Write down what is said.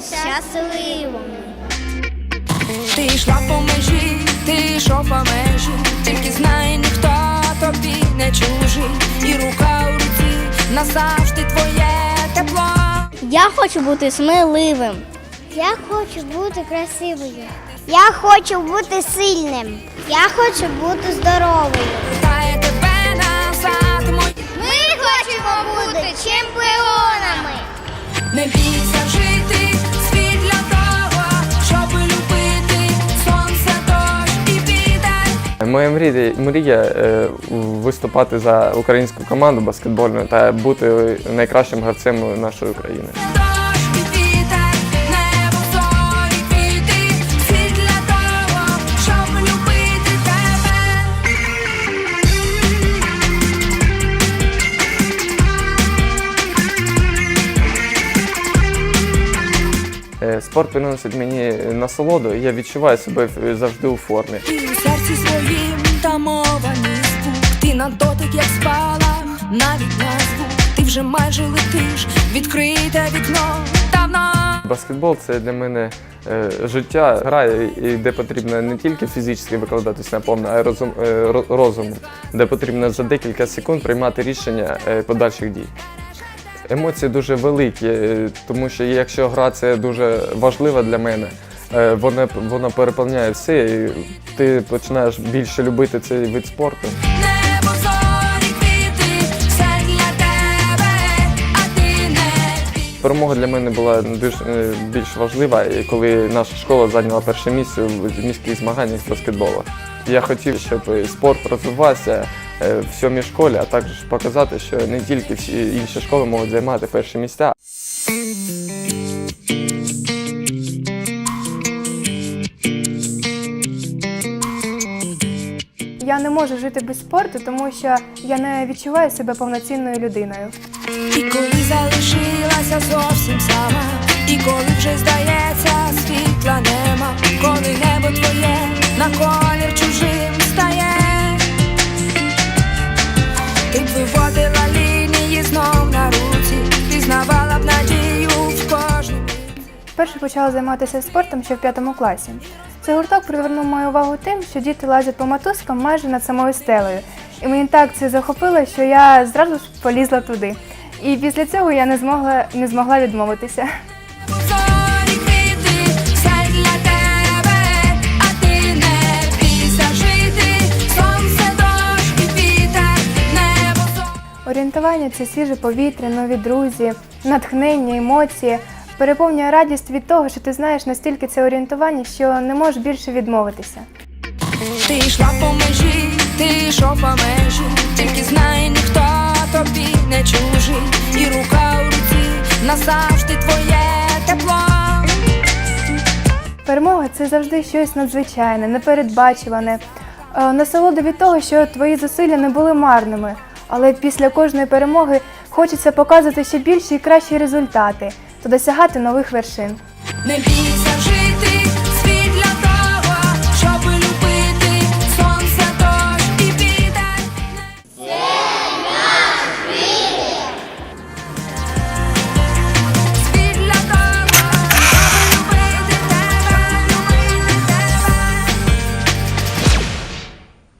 красивими. Ти йшла по межі, ти йшов по межі, тільки знай, ніхто тобі не чужий, і рука у руці назавжди твоє тепло. Я хочу бути сміливим. Я хочу бути красивою. Я хочу бути сильним. Я хочу бути здоровою. Вітає тебе назад, Ми хочемо бути чемпіонами. не бійся жити, Моя мрія, мрія е, виступати за українську команду баскетбольну та бути найкращим гравцем нашої країни. Спорт приносить мені насолоду, і я відчуваю себе завжди у формі. Ти серці своїм тамований звук, ти на дотик, як спала, навіть на звук, ти вже майже летиш, відкрите вікно давно. Баскетбол це для мене е, життя, гра, і де потрібно не тільки фізично викладатись наповно, а й розум, е, ро- розумом, де потрібно за декілька секунд приймати рішення е, подальших дій. Емоції дуже великі, е, тому що якщо гра це дуже важлива для мене, е, вона, вона переповняє все, і ти починаєш більше любити цей вид спорту. Перемога для мене була е, більш важлива, коли наша школа зайняла перше місце в міських змаганнях з баскетболу. Я хотів, щоб спорт розвивався в сьомій школі, а також показати, що не тільки всі інші школи можуть займати перші місця. Я не можу жити без спорту, тому що я не відчуваю себе повноцінною людиною. І коли залишилася зовсім сама, і коли вже здається, Вперше почала займатися спортом ще в п'ятому класі. Цей гурток привернув мою увагу тим, що діти лазять по мотузкам майже над самою стелею. І мені так це захопило, що я зразу ж полізла туди. І після цього я не змогла, не змогла відмовитися. Орієнтування це свіже повітря, нові друзі, натхнення, емоції. Переповнює радість від того, що ти знаєш настільки це орієнтування, що не можеш більше відмовитися. Ти йшла по межі, ти йшов по межі, тільки знай, ніхто тобі не чужий, і рука у руці назавжди твоє тепло. Перемога це завжди щось надзвичайне, непередбачуване. Е, Насолода від того, що твої зусилля не були марними. Але після кожної перемоги хочеться показувати ще більші і кращі результати та досягати нових вершин. Не бійся жити.